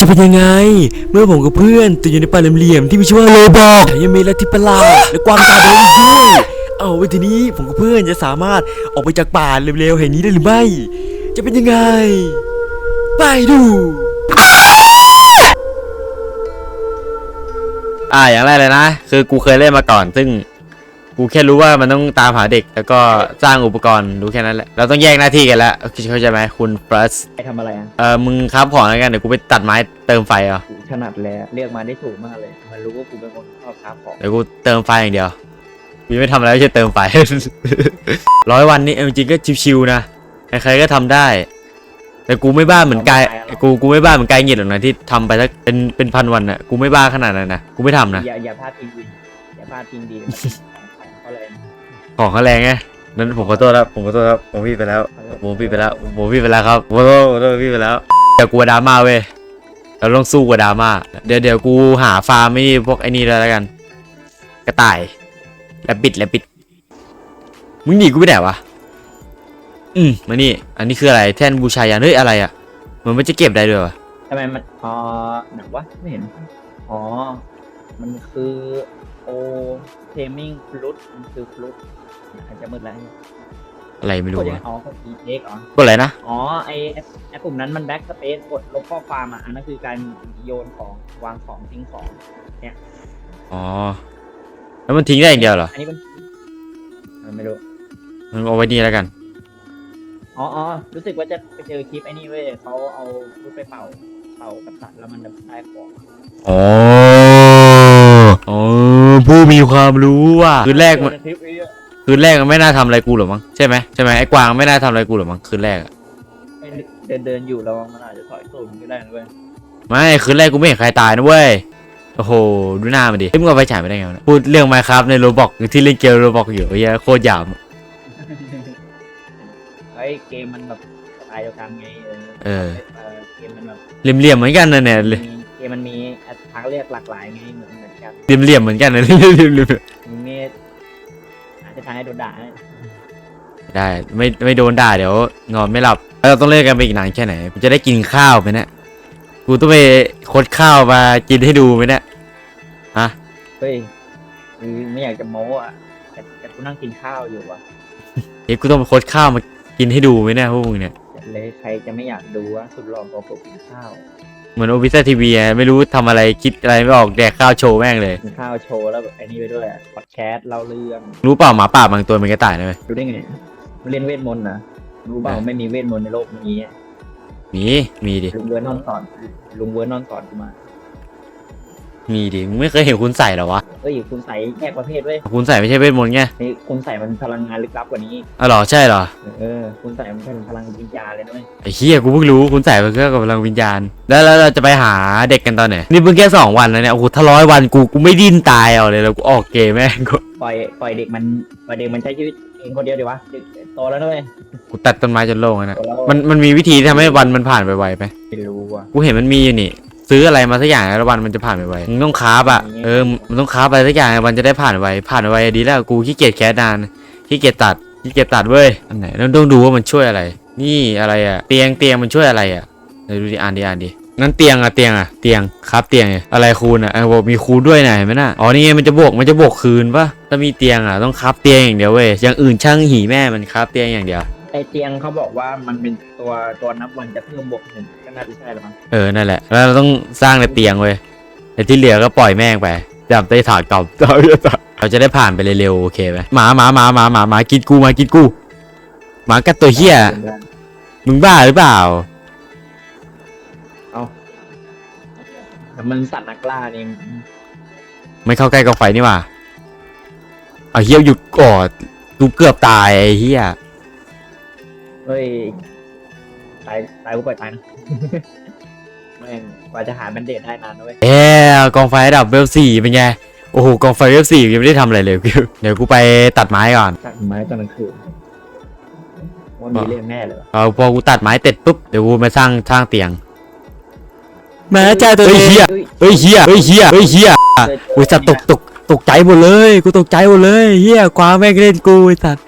จะเป็นยังไง เมื่อผมกับเพื่อนติดอยู่ในป่าเหลี่ยมๆที่มีชื่อว่าโลบอกแถมยังมีลัทธิประหลาดและกวางตาแดงอีกด้วยเอาไว้ทีนี้ผมกับเพื่อนจะสามารถออกไปจากป่าเร็วๆแห่งนี้ได้หรือไม่ จะเป็นยังไง ไปดู อ่าอย่างแรกเลยนะ คือกูเคยเล่นมาก่อน ซึ่ง กูแค่รู้ว่ามันต้องตามหาเด็ก แล้วก็สร้างอุปกรณ์รู้แค่นั้นแหละ เราต้องแยกหน้าที่กันแล้วเข้าใจไหมคุณปลัสไปทำอะไรอะ เออมึงครับของแล้วกันเดี๋ยวกูไปตัดไม้เติมไฟเอะกูถนัดแล้วเรียกมาได้ถูกมากเลย มันรู้ว่ากูเป็นคนชอบค้าของ เดี๋ยวกูเติมไฟอย่างเดียวกูยังไม่ทำอะไรไม่ใช่เติมไฟ ร้อยวันนี้เอาจริงๆก็ชิวๆนะใครๆก็ทำได้ แต่กูไม่บ้าเหมือนกายกูกูไม่บ้าเหมือนกายเงียดหรอกนะที่ทำไปสักเป็นเป็นพันวันอะกูไม่บ้าขนาดนั้นนะกูไม่ทำนะ อย่าอย่าพลาดพิงดีอย่าพลาดพิงดีของ เขาเลยของเขาแรงไงนั้นผมขอโทษครับผมขอโทษครับผมพี่ไปแล้วผมพี่ไปแล้วผมพี่ไปแล้วครับผมขอโทษขอโทษพี่ไปแล้วเดี๋ยวกลัวดราม่าเว้ยเราต้องสู้กับดราม่าเดี๋ยวเดี๋ยวกูหาฟาร์มไม่พวกไอ้นี่แล้วกัน กระต่ายและปิดและปิดมึงหนีกูไปไหนวะอืมมานี่ อันนี้คืออะไรแท่นบูชายันเฮ้ยอะไรอะมันไม่จะเก็บได้ด้วยวะทำไมมันอ๋อหนังวะไม่เห็น อ๋อ มันคือ โอเทมิงฟลุตมันคือฟลุตอาจจะมืดแล้วอะไรไม่กรู้ดยังไงวะอ๋อกด E X อ๋อก็อะไรนะ อ๋อไอไอ้ไอปุ่มนั้นมันแบ็กสเปซกดลบข้อความอะอันนั้นคือการโยนของวางของทิ้งของ อ๋อ แล้วมันทิ้งได้อย่างเดียวเหรอ อันนี้มันเออไม่รู้ มันเอาไว้นี่แล้วกัน อ๋ออ๋อรู้สึกว่าจะไปเจอคลิปไอ้นี่เว้ยเขาเอารูปไปเป่า เป่ากับสัตว์แล้วมันจะได้ของ อ๋อ อ๋อ ผู้มีความรู้ว่ะคืนแรกมันเจอในคลิปไอ้เนี่ยคืนแรกมันไม่น่าทำอะไรกูหรอกมั้งใช่ไหมใช่ไหมไอ้กวางไม่น่าทำอะไรกูหรอกมั้งคืนแรกอะไอ้เดินเดินอยู่แล้วมันอาจจะถอยตูดมันก็ได้นะเว้ยไม่คืนแรกกูไม่เห็นใครตายนะเว้ยโอ้โหดูหน้ามันดิเฮ้ยมึงเอาไปฉายไปได้ไงวะเนี่ยพูดเรื่องไมครับในโรบอกที่เล่นเกมโรบอกอยู่ไอ้เหี้ยโคตรหยาบไอ้เกมมันแบบสไตล์เดียวกันไงเออเออเออเกมมันแบบเหลี่ยมๆเหมือนกันนะเนี่ยเหมีเกมมันมีทางเลือกหลากหลายไงเหมือน เหมือนกันลี่ยมๆเหมือนกันนะ เหลี่ยมมึงนี่อาจจะทางให้โดนด่านะๆได้ไม่ไม่โดนด่าเดี๋ยวนอนไม่หลับแล้วเราต้องเล่นกันไปอีกนานแค่ไหนกูจะได้กินข้าวไหมเนี่ยกูต้องไปคดข้าวมากินให้ดูไหมเนี่ยฮะเฮ้ยคือไม่อยากจะโม้อะแต่แต่กูนั่งกินข้าวอยู่อะเฮ้ยกูต้องไปคดข้าวมากินให้ดูไหมเนี่ยพวกมึงเนี่ย เลยใครจะไม่อยากดูว่าสุดหล่อของกูกินข้าว เหมือนโอพิซซ่าทีวีไม่รู้ทำอะไรคิดอะไรไม่ออกแดกข้าวโชว์แม่งเลย กินข้าวโชว์แล้วแบบไอ้นี่ไปด้วยอะพอดแคสต์เล่าเรื่องรู้เปล่าหมาป่าบางตัวมันกระต่ายนะเว้ยรู้ได้ไงเล่นเวทมนต์นะรู้เปล่าเออไม่มีเวทมนต์ในโลกนี้มีมีดิลุงเวิร์นนอนสอนลุงเวิร์นนอนสอนกูมา มีดิมึงไม่เคยเห็นคุณใส่เหรอวะเฮ้ยคุณใส่แยกประเภทเว้ยคุณใส่ไม่ใช่เวทมนต์ไงนี่คุณใส่มันพลังงานลึกลับกว่านี้อ๋อเหรอใช่เหรอเออคุณใส่มันเป็นพลังวิญญาณเลยนะเว้ยไอ้เฮียกูเพิ่งรู้คุณใส่เป็นเครื่องกับพลังวิญญาณ แล้วแล้วเราจะไปหาเด็กกันตอนไหนนี่เพิ่งแค่สองวันแล้วเนี่ยโอ้โหถ้าร้อยวันกูกูไม่ดิ้นตายเอาเลยแล้วกูออกเกมแม่งกูปล่อยปล่อยเด็กมันปล่อยเด็กมันใช้ชีวิตเองคนเดียวดีวะเด็กโตแล้วนะเว้ยกูตัดต้นไม้จนโล่งแล้วนะโตแล้วมันมันมีวิธีที่ทำให้วันมันผ่านไปไวไหมไม่รู้ว่ะกูเห็นมันมีอยู่นี่ ซื้ออะไรมาสักอย่างแล้ววันมันจะผ่านไปไวมึงต้องคราฟอะเออมันต้องคราฟอะไรสักอย่างวันจะได้ผ่านไวผ่านไวดีแล้วกูขี้เกียจแคสนานขี้เกียจตัดขี้เกียจตัดเว้ยอันไหนต้องต้องดูว่ามันช่วยอะไร นี่อะไรอะเตียงเตียงมันช่วยอะไรอะเดี๋ยวดูดิอ่านดิอ่านดิงั้นเตียงอะเตียงอะเตียงครับเตียงไงอะไรคูณอะเออบอกมีคูณด้วยนะเห็นไหมน่ะอ๋อนี่ไงมันจะบวกมันจะบวกคืนปะถ้ามีเตียงอะต้องครับเตียงอย่างเดียวเว้ยอย่างอื่นช่างหีแม่มันครับเตียงอย่างเดียวไอเตียงเขาบอกว่ามันเป็นตัวตัวนับวันจะเพิ่มบวกหนึ่งก็น่าจะใช่หรือมั้งเออ นั่นแหละ แล้วเราต้องสร้างในเตียงเว้ยแต่ที่เหลือก็ปล่อยแม่งไปจำได้ถากกลับเราจะได้ผ่านไปเร็วๆโอเคไหมหมาหมาหมาหมาหมาหมากินกูมากินกูหมากัดตัวเหี้ยมึงบ้าหรือเปล่าแต่มันสัตว์นักล่านี่ไม่เข้าใกล้กองไฟนี่หว่าเอาเฮียหยุดก่อนกูเกือบตายไอ้เฮีย เฮ้ย ตายตายกูปล่อยตายนะ แม่งกว่าจะหาแบนเดดได้นานนะเว้ย เอ้กองไฟระดับเวลสี่เป็นไง โอ้โห กองไฟเวลสี่ยังไม่ได้ทำอะไรเลย เดี๋ยวกูไปตัดไม้ก่อน ตัดไม้ตอนกลางคืนว่ามีเรื่องแน่เลยวะเอาพอกูตัดไม้เสร็จปุ๊บ เดี๋ยวกูมาสร้างสร้างเตียงแม่จ้าตัวเฮียเฮ้ยเฮ้ยเฮียเฮ้ยเฮียเฮ้ยเฮียเจออุ้ยสัตว์ตกตกตกใจหมดเลย กูตกใจหมดเลยเฮียกวางแม่งเล่นกูไอ้สัตว์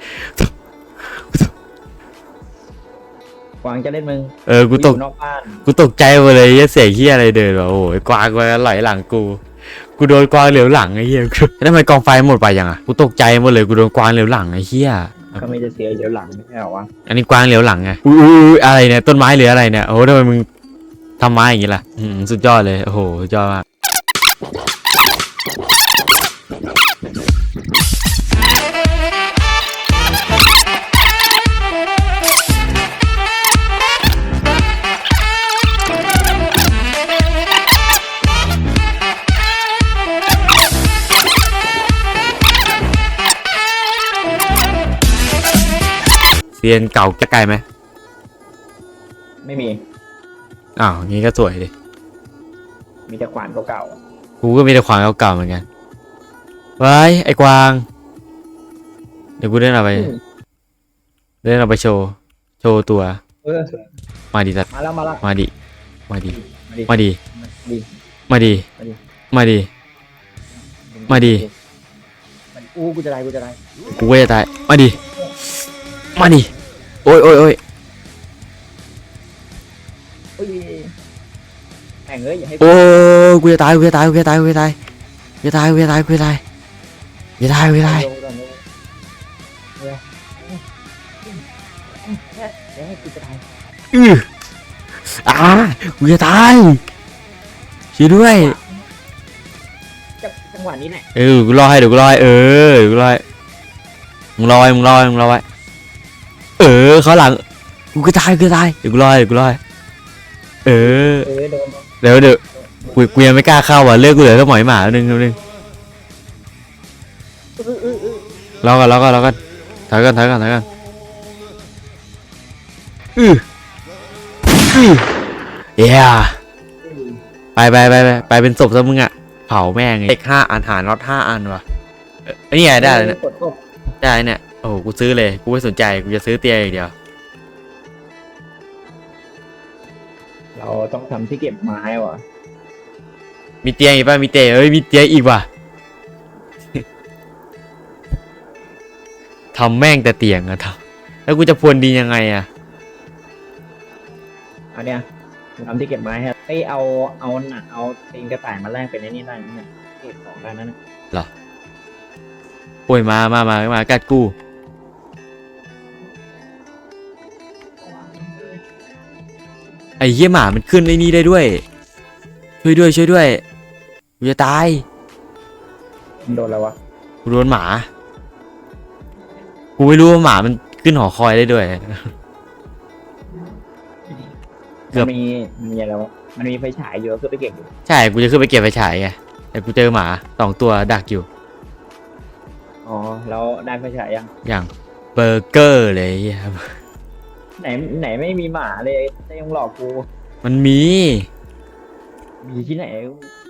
วางจะเล่นมึงเออ กูตกอยู่นอกบ้านกูตกใจหมดเลยเหี้ยเสียงเฮียอะไรเดินวะโอ้ยกวางมาไหลหลังกู กูโดนกวางเหลียวหลังไอ้เหี้ยแล้วทำไมกองไฟหมดไปยังอะ กูตกใจหมดเลยกูโดนกวางเหลียวหลังไอ้เหี้ย ก็ไม่จะเสียเดี๋ยวหลังไม่ใช่เหรอวะอันนี้กวางเหลียวหลังไงอุ้ยอุ้ยอุ้ยอะไรเนี่ยต้นไม้หรืออะไรเนี่ยโอ้โหทำไมมึงทำไม้อย่างงี้ล่ะอืมสุดยอดเลยโอ้โหสุดยอดมาก เซียนเก่าจะไกลไหมไม่มี อ้าวงี้ก็สวยดิมีแต่ขวานเก่าๆกูก็มีแต่ขวานเก่าๆเหมือนกันไว้ไอ้กวาง เดี๋ยวกูเล่นเอาไปเล่นเอาไปโชว์ โชว์ตัวมาดีสัตว์มาแล้วมาแล้วมาดีมาดีมาดีมาดีมาดีมาดีมาดีอู้กูจะได้กูจะได้กูเวทตาย มาดี มาดิโอ้ยโอ้ยโอ้ยเฮ้ยแม่งเอ้ยอย่าให้โอ้ยกูจะตายกูจะตายกูจะตายกูจะตายกูจะตายกูจะตายกูจะตายกูจะตายกูจะตายลงก่อนเลยเฮ้ยเดี๋ยวให้กูจะได้อืออ่ากูจะตายช่วยด้วย จังจังหวะนี้แหละ เออกูรอให้เดี๋ยวกูรอให้เออเดี๋ยวกูรอให้มึงรอไว้มึงรอไว้มึงรอไว้ เออเขาหลังกูก็ตายกูก็ตายเดี๋ยวกูรอให้เดี๋ยวกูรอให้เออเออโดนเดี๋ยวเดี๋ยวกูกูยังไม่กล้าเข้าว่ะเลือกกูเหลือแค่หมอยหมาหนึ่งหนึ่งเออเออเออรอกันรอกันรอกันถอยกันถอยกันถอยกันอืออือเย้ไปไปไปไปไปเป็นศพซะมึงอะเผาแม่งไอ้เด็กห้าอันหารน็อตห้าอันว่ะเอ้ยนี่ไงได้เลยเนี่ยกดกดได้เนี่ย โอ้โหกูซื้อเลย กูไม่สนใจ กูจะซื้อเตียงอย่างเดียว เราต้องทำที่เก็บไม้ว่ะ มีเตียงอีกป่ะ มีเตียงเอ้ย มีเตียงอีกว่ะ ทำแม่งแต่เตียงอะทำแล้วกูจะพรวนดินยังไงอะเอาเนี่ยทำที่เก็บไม้ให้ไอยเอาเอาหนักเอาตีนกระต่ายมาแลกเป็นไอ้นี่ได้ไหมเนี่ยเก็บของได้นั่นนะโอ้ยมา มา มา มากัดกู ไอ้เหี้ยหมามันขึ้นไอ้นี่ได้ด้วย ช่วยด้วยช่วยด้วยกูจะตายมันโดนแล้ววะกูโดนหมา กูไม่รู้ว่าหมามันขึ้นหอคอยได้ด้วย เกือบมันมีมีอะไรวะมันมีไฟฉายอยู่ก็คือไปเก็บอยู่ใช่ กูจะขึ้นไปเก็บไฟฉายไง แต่กูเจอหมาสองตัวดักอยู่ อ๋อแล้วได้ไฟฉายยังอย่างเบอร์เกอร์เลยไอ้เหี้ย ไหนไหนไม่มีหมาเลยแต่ยังหลอกกู มันมี มีที่ไหน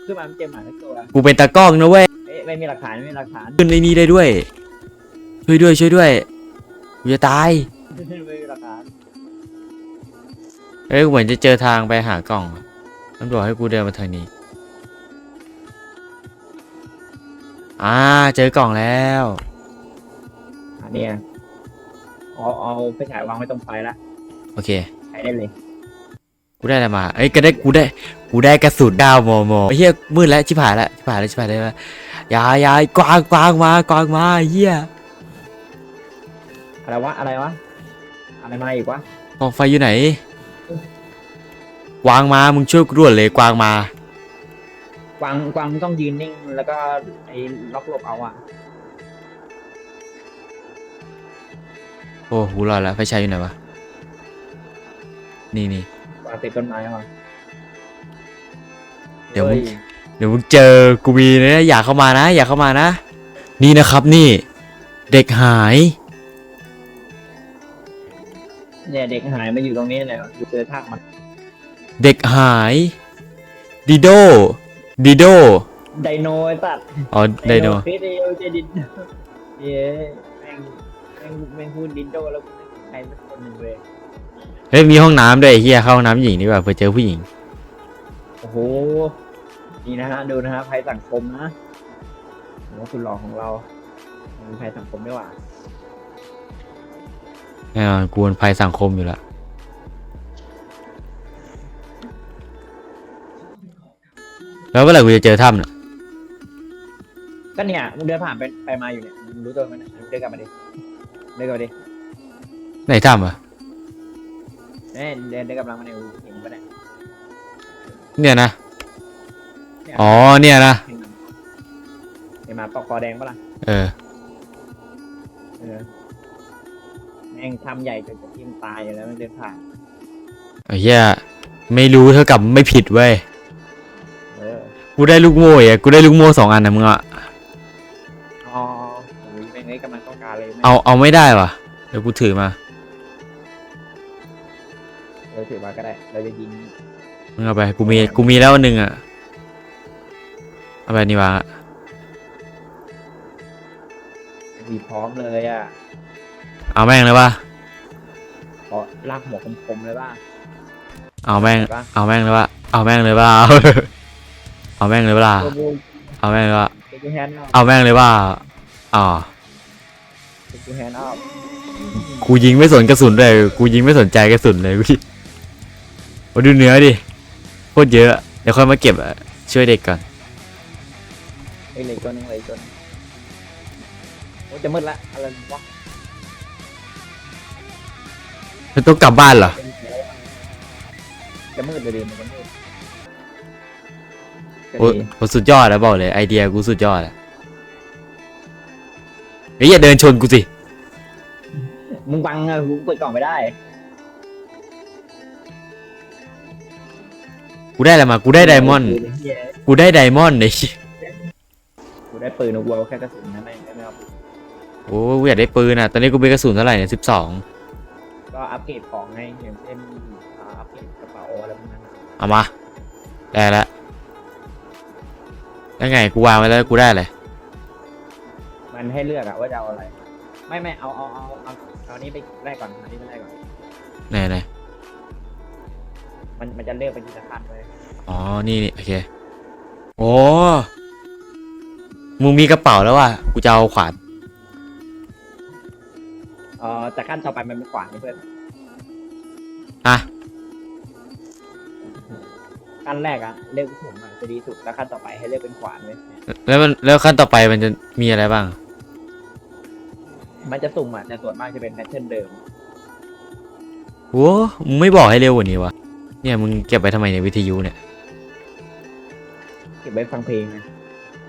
ขึ้นมาไม่เจอหมาสักตัวกูเป็นตากล้องนะเว้ยเอ๊ะไม่มีหลักฐานไม่มีหลักฐานขึ้นในนี้ได้ด้วย ช่วยด้วยช่วยด้วย กูจะตาย ไม่มีหลักฐานเอ้ยเหมือนจะเจอทางไปหากล่องอะตำรวจให้กูเดินมาทางนี้ อ่า เจอกล่องแล้ว อันเนี้ย เอาเอาไฟฉายวางไว้ตรงไฟละโอเค ใช้ได้เลย กูได้อะไรมา เอ้ยก็ได้กูได้ กูได้กระสุนดาวมอมอไอ้เหี้ยมืดแล้วชิบหายแล้วชิบหายแล้วชิบหายแล้วอยาอยากวางกวางมากวางมาไอ้เหี้ยอะไรวะอะไรวะอะไรมาอีกวะกองไฟอยู่ไหนกวางมา มึงช่วยกูด่วนเลยกวางมากวางกวางต้องยืนนิ่งแล้วก็ไอ้ล็อกหลบเอาอะ โอ้กูรอดแล้วไฟฉายอยู่ไหนวะ นี่นี่กวางติดต้นไม้ว่ะเดี๋ยวมึงฮ้เดี๋ยวมึงเจอกูมีนะอย่าเข้ามานะ อย่าเข้ามานะ นี่นะครับนี่ เด็กหาย เนี่ยเด็กหายมาอยู่ตรงนี้เลยอยู่เจอทากมันเด็กหายดิโดดิโดไดโนไอ้สัตว์อ๋อไดโนฟิตเดียวเจดินเย้ แม่งแม่งพูดดินโดแล้วใครสักคนหนึ่งเลยเฮ้ยมีห้องน้ำด้วยเฮียเข้าห้องน้ำหญิงดีกว่าเพื่อเจอผู้หญิง โอ้โหนี่นะฮะดูนะฮะภัยสังคมนะผมว่าคุณหล่อของเรามีภัยสังคมด้วยว่าแอ่นอกวนภัยสังคมอยู่ละแล้วเมื่อไหร่กูจะเจอถ้ำน่ะก็เนี่ยมึงเดินผ่านไปไปมาอยู่เนี่ยมึงรู้ตัวไหมเนี่ยมึงเดินกลับมาดิ เดินกลับมาดิไหนถ้ำอะเนี่ยเดินเดินกลับมาในอูเห็นปะเนี่ยเนี่ยนะเนี่ยอ๋อเนี่ยนะเห็นเห็นหมาปอกคอแดงปะล่ะเออเออแม่งทำใหญ่จนจะทิ่มตายอยู่แล้วมันเดินผ่าน ไอ้เหี้ยไม่รู้เท่ากับไม่ผิดเว้ยเออ กูได้ลูกโม่อะกูได้ลูกโม่สองอันนะมึงอะ เลยแม่งเอาเอาไม่ได้ว่ะเดี๋ยวกูถือมาเออถือมาก็ได้ เราจะยิงมึงเอาไปกูมีกูมีแล้วอันหนึ่งอะเอาไปนี่วางอะวีพร้อมเลยอะเอาแม่งเลยป่ะขอลากหัวคมๆเลยป่ะเอาแม่งเห็นปะเอาแม่งเลยป่ะเอาแม่งเลยป่ะเอาแม่งเลยป่ะโอ้โหเอาแม่งเลยป่ะเก็บยูแฮนด์ออฟเอาแม่งเลยป่ะอ๋อ เก็บยูแฮนด์ออฟกูยิงไม่สนกระสุนเลยกูยิงไม่สนใจกระสุนเลยกูมาดูเนื้อดิโคตรเยอะเดี๋ยวค่อยมาเก็บอะช่วยเด็กก่อนไอ้ยเหลยตัวหนึงเหลยตัวหนึงโอ้ยจะมืดละอะไรวะมันต้องกลับบ้านเหรอ เป็นแผลจะมืดเลยดิมันจะมืดจะโอ้ยดี โหสุดยอดแล้วบอกเลยไอเดียกูสุดยอดอะ เฮ้ยอย่าเดินชนกูสิ มึงบังอะกูเปิดกล่องไม่ได้ กูได้อะไรมา กูได้ไดมอนด์เหี้ยกูได้ไดมอนด์ไอ้กูได้ปืนกูเอาแค่กระสุนนะไม่ไม่เอาโอ้กูอยากได้ปืนอะ ตอนนี้กูมีกระสุนเท่าไหร่เนี่ยสิบสองก็อัปเกรดของไงอย่างเช่นอ่าอัปเกรดกระเป๋าอะไรพวกนั้นอะเอามา ได้แล้วแล้วไง กูวางไว้แล้วกูได้อะไร มันให้เลือกอะว่าจะเอาอะไร ไม่ไม่เอาเอาเอาเอาเอาอันนี้ไปแรกก่อนอันนี้ไปแรกก่อน ไหนไหนมันมันจะเลือกเป็นทีละขั้นเลยอ๋อ นี่นี่โอเค โอ้มึงมีกระเป๋าแล้วว่ะ กูจะเอาขวานเอ่อแต่ขั้นต่อไปมันเป็นขวานนี่เพื่อนอะขั้นแรกอะเลือกถุงอะจะดีสุดแล้วขั้นต่อไปให้เลือกเป็นขวานเลยแล้วมันแล้วขั้นต่อไปมันจะมีอะไรบ้าง มันจะสุ่มอะแต่ส่วนมากจะเป็นแพทเทิร์นเดิมโอ้มึงไม่บอกให้เร็วกว่านี้วะ เนี่ยมึงเก็บไปทำไมในยวิทยุเนี่ย เก็บไว้ฟังเพลงนะ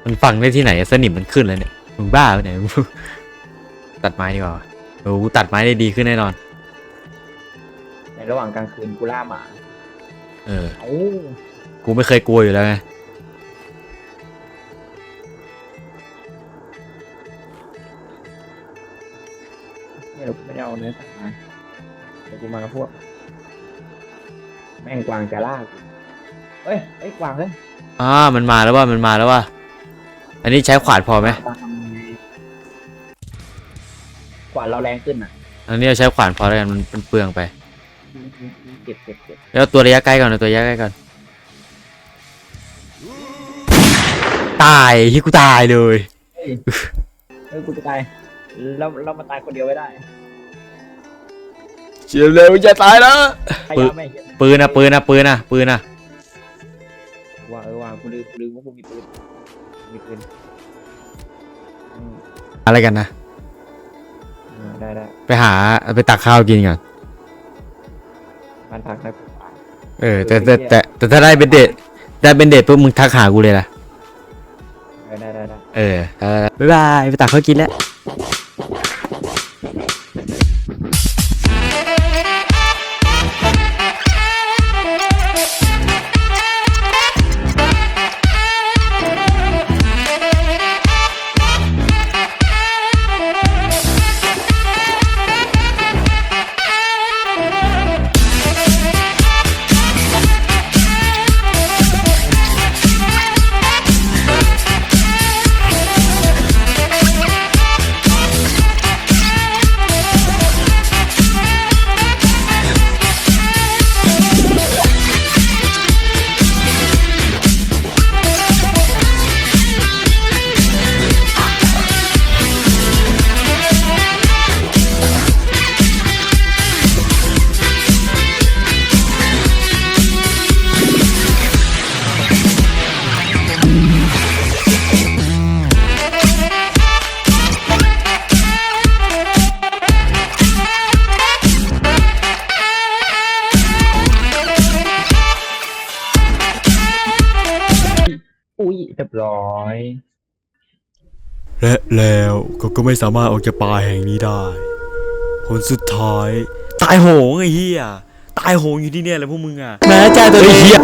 มันฟังได้ที่ไหนสนิมมันขึ้นแล้วเนี่ย มึงบ้าปะเนี่ย ตัดไม้ดีกว่าวะโอ้กูตัดไม้ได้ดีขึ้นแน่นอน ในระหว่างกลางคืนกูล่าหมาเออ เอ้ากูไม่เคยกลัวอยู่แล้วไง ไม่ได้เอาเนื้อสัตว์มาเดี๋ยวกูมากับพวก แม่งกวางจะล่ากูเอ้ยเอ้ยกวางเฮ้ยอ่ามันมาแล้วว่ามันมาแล้วว่าอันนี้ใช้ขวานพอไหมกวางเราแรงขึ้นอะอันนี้เราใช้ขวานพอแล้วกันมันมันเปลืองไป เก็บเก็บเก็บแล้วตัวระยะใกล้ก่อนเอาตัวระยะใกล้ก่อน ตายที่กูตายเลยเอ้ยกูจะตายเราเรามาตายคนเดียวไม่ได้ เฉียบเร็วจะตายแล้วพยายามไม่เห็นปืนนะปืนนะปืนนะปืนนะว่าเออว่ากูลืมกูลืมว่ากูมีปืนมีปืนอืมอะไรกันนะอืมได้ได้ไปหาไปตักข้าวกินก่อนบ้านพักนะเออแต่แต่แต่แต่ถ้าได้เป็นเดทได้เป็นเดทปุ๊บมึงทักหากูเลยนะเออได้ได้ได้ เออเออบ๊ายบายไปตักข้าวกินแล้ว และแล้วเขาก็ไม่สามารถออกจากป่าแห่งนี้ได้ ผลสุดท้าย ตายโหงไอ้เหี้ย ตายโหงอยู่ที่เนี่ยแหละพวกมึงอะแม้ใจตัวเอง